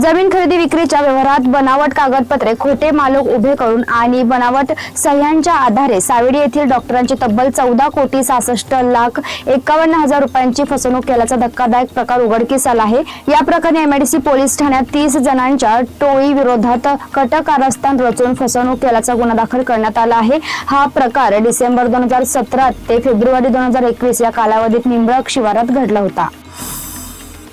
जमीन खरेदी विक्रीच्या व्यवहारात बनावट कागदपत्रे खोटे मालक उभे करून आणि बनावट सह्यांच्या आधारे सावेडी येथील डॉक्टरांची तब्बल चौदा कोटी सहासष्ट लाख एकावन्न हजार रुपयांची फसवणूक केल्याचा धक्कादायक प्रकार उघडकीस आला आहे. या प्रकरणी एमआयडीसी पोलीस ठाण्यात तीस जणांच्या टोळी विरोधात कटक कारस्थान रचून फसवणूक केल्याचा गुन्हा दाखल करण्यात आला आहे. हा प्रकार डिसेंबर दोन हजार सतरा ते फेब्रुवारी दोन हजार एकवीस या कालावधीत निंबळक शिवारात घडला होता.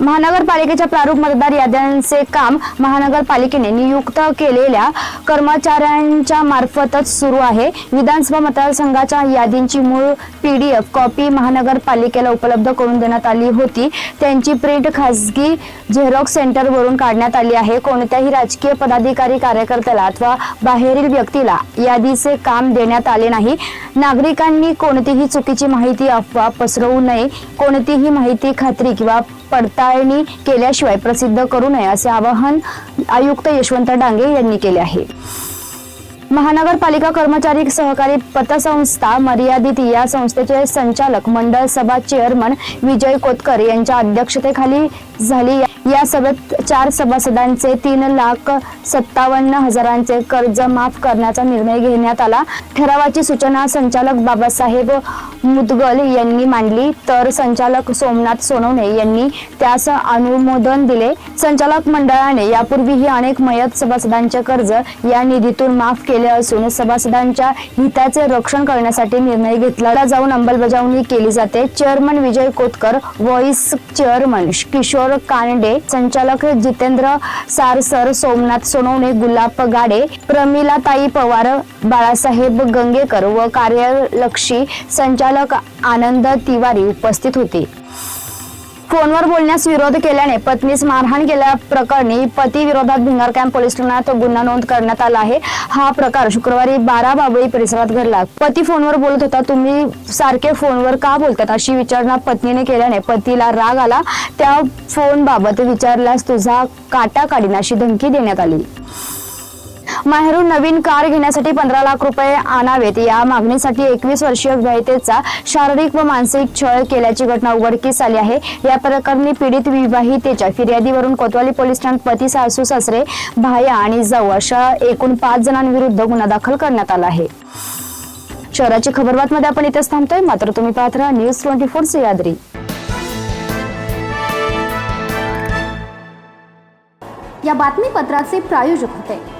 महानगरपालिकेच्या प्रारूप मतदार याद्यांचे काम महानगरपालिकेने नियुक्त केलेल्या कर्मचाऱ्यांच्या मार्फतच सुरू आहे. विधानसभा मतदारसंघाच्या यादींची मूळ पीडीएफ कॉपी महानगरपालिकेला उपलब्ध करून देण्यात आली होती. त्यांची प्रिंट खासगी झेरॉक्स सेंटरवरून काढण्यात आली आहे. कोणत्याही राजकीय पदाधिकारी कार्यकर्त्याला अथवा बाहेरील व्यक्तीला यादीचे काम देण्यात आले नाही. नागरिकांनी कोणतीही चुकीची माहिती अफवा पसरवू नये. कोणतीही माहिती खात्री किंवा पडताळणी केल्याशिवाय प्रसिद्ध करू नये असे आवाहन आयुक्त यशवंत डांगे यांनी केले आहे. महानगरपालिका कर्मचारी सहकारी पतसंस्था मर्यादित या संस्थेचे संचालक मंडळ सभा चेअरमन विजय कोतकर यांच्या अध्यक्षतेखाली झाली या सभेत चार सभासदांचे तीन लाख सत्तावन्न हजारांचे कर्ज माफ करण्याचा निर्णय घेण्यात आला. ठरावाची सूचना संचालक बाबासाहेब मुदगल यांनी मांडली. तर संचालक सोमनाथ सोनवणे यांनी त्यास अनुमोदन दिले. संचालक मंडळाने यापूर्वीही अनेक मयत सभासदांचे कर्ज या निधीतून माफ केले असून सभासदांच्या हिताचे रक्षण करण्यासाठी निर्णय घेतला जाऊन अंमलबजावणी केली जाते. Chairman Vijay Kotkar vice chairman Kishor Kanade संचालक जितेंद्र सारसर सोमनाथ सोनवणे गुलाब गाडे प्रमिलाताई पवार बाळासाहेब गंगेकर व कार्यलक्षी संचालक आनंद तिवारी उपस्थित होते. फोनवर बोलण्यास विरोध केल्याने पत्नीस मारहाण केल्या प्रकरणी पती विरोधात भिंगार कॅम्प पोलीस ठाण्यात गुन्हा नोंद करण्यात आला आहे. हा प्रकार शुक्रवारी बारा बाबळी परिसरात घडला. पती फोनवर बोलत होता तुम्ही सारखे फोनवर का बोलतात? अशी विचारणा पत्नीने केल्याने पतीला राग आला. त्या फोन बाबत विचारल्यास तुझा काटा काढीन अशी धमकी देण्यात आली. माहेरून नवीन कार घेण्यासाठी पंधरा लाख रुपये आणावेत. या मागणीसाठी एकवीस वर्षीय विवाहितेचा शारीरिक व मानसिक छळ केल्याची घटना उघडकीस आली आहे. या प्रकरणी पीडित विवाहितेच्या फिर्यादीवरून कोतवाली पोलीस ठाण्यात पती सासू सासरे भाया आणि जाऊ अशा एकूण पाच जणांविरुद्ध गुन्हा दाखल करण्यात आला आहे. शहराची खबरबातमध्ये आपण इथेच थांबतोय. मात्र तुम्ही पाहत राहा न्यूज ट्वेंटी फोर सह्याद्री या बातमीपत्राचे प्रायोजक होते.